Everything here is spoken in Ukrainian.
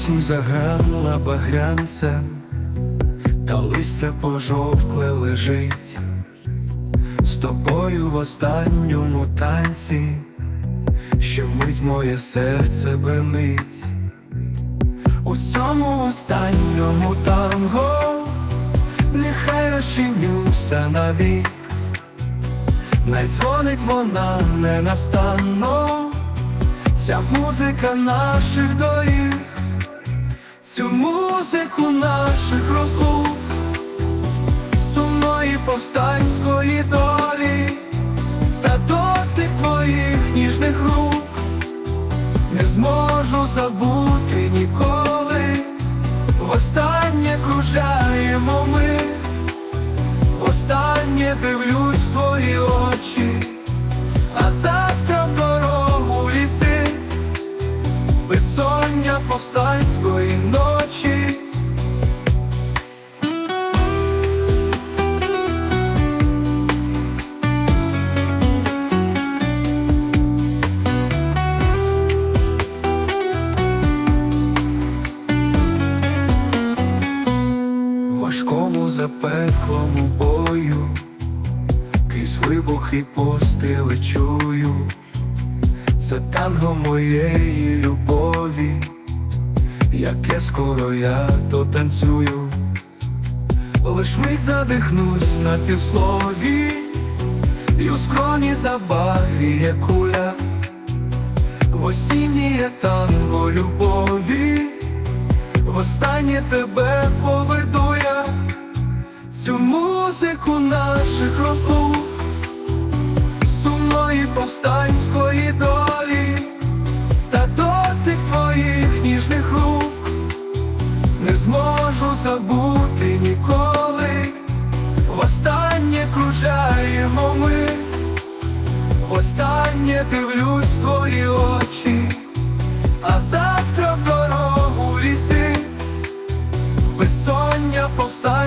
Осінь заграла багрянцем, та листя пожовкле лежить. З тобою в останньому танці, що мить моє серце бенить. У цьому останньому танго нехай розчинюся навік, най дзвонить вона ненастанно, ця музика наших доріг, цю музику наших розлук, сумної повстанської долі, та дотик твоїх ніжних рук не зможу забути ніколи. Востаннє кружляємо повстанської ночі. Важкому запеклому бою, крізь вибухи постріли чую, це танго моєї любові, яке скоро я дотанцюю, лиш мить задихнусь на півслові, і у скроні забагріє куля, в осіннє танго любові. Востаннє тебе поведу я. Цю музику наших розлук, сумної повстанської забути ніколи, востаннє кружаємо ми, востаннє дивлюсь твої очі, а завтра в дорогу ліси, безсоння повстає.